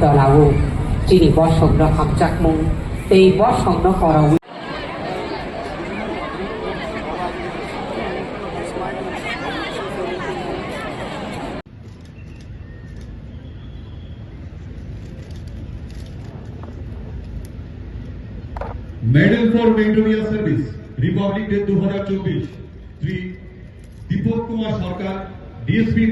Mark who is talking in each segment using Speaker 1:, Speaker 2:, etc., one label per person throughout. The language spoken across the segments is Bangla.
Speaker 1: dalawo jini boshongno hamjakmung tei boshongno korawi
Speaker 2: medal for meritorious service republic day দু হাজার চব্বিশ Shri Dipak Kumar Sarkar DSP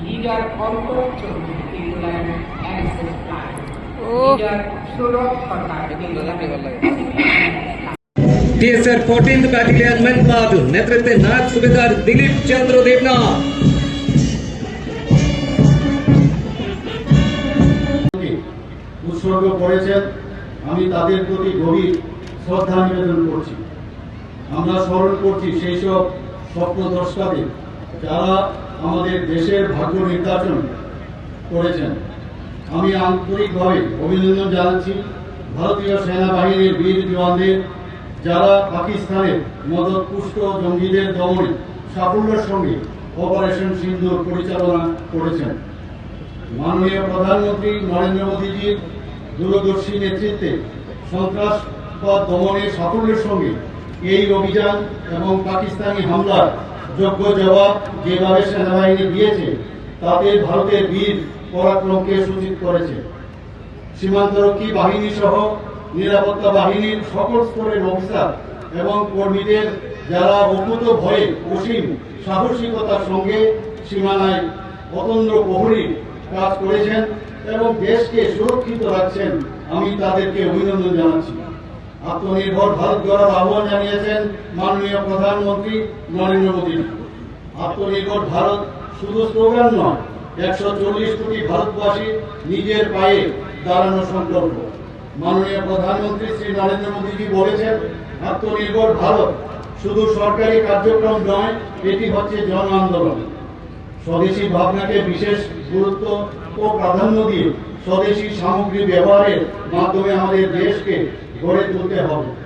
Speaker 1: Leader England. Leader Sarkar
Speaker 3: TSR fourteenth battalion men platoon নেতৃত্বে নায়ক সুবেদার দিলীপ চন্দ্র দেবনাথ।
Speaker 4: উৎসর্গ করেছেন আমি তাদের প্রতি গভীর শ্রদ্ধা নিবেদন করছি। আমরা স্মরণ করছি সেই সব স্বপ্নদ্রষ্টাদের যারা আমাদের দেশের ভাগ্য নির্বাচন করেছেন, আমি আন্তরিকভাবে অভিনন্দন জানাচ্ছি ভারতীয় সেনাবাহিনীর বীর জওয়ানদের, যারা পাকিস্তানের মদতপুষ্ট জঙ্গিদের দমনে সাফল্যের সঙ্গে অপারেশন সিন্দুর পরিচালনা করেছেন। মাননীয় প্রধানমন্ত্রী নরেন্দ্র মোদীজির দূরদর্শী নেতৃত্বে সন্ত্রাসবাদ দমনে সাফল্যের সঙ্গে এই অভিযান এবং পাকিস্তানি হামলার যোগ্য জবাব যেভাবে সেনাবাহিনী দিয়েছে, তাতে ভারতের বীর পরাক্রমকে সূচিত করেছে। সীমান্তরক্ষী বাহিনী সহ নিরাপত্তা বাহিনীর সকল স্তরের অফিসার এবং কর্মীদের যারা অকুত ভয়ে অসীম সাহসিকতার সঙ্গে সীমানায় অতন্দ্র প্রহরী কাজ করেছেন এবং দেশকে সুরক্ষিত রাখছেন, আমি তাদেরকে অভিনন্দন জানাচ্ছি। আত্মনির্ভর ভারত গড়ার আহ্বান জানিয়েছেন মাননীয় প্রধানমন্ত্রী নরেন্দ্র মোদী। আত্মনির্ভর ভারত শুধু স্লোগান নয়, একশো চল্লিশ কোটি ভারতবাসী নিজের পায়ে দাঁড়ানো সংকল্প মাননীয় প্রধানমন্ত্রী শ্রী নরেন্দ্র মোদীজি বলেছেন, আত্মনির্ভর ভারত শুধু সরকারি কার্যক্রম নয়, এটি হচ্ছে জন আন্দোলন। স্বদেশী ভাবনাকে বিশেষ গুরুত্ব ও প্রাধান্য দিয়ে স্বদেশী সামগ্রী ব্যবহারের মাধ্যমে আমাদের দেশকে গড়ে তুলতে হবে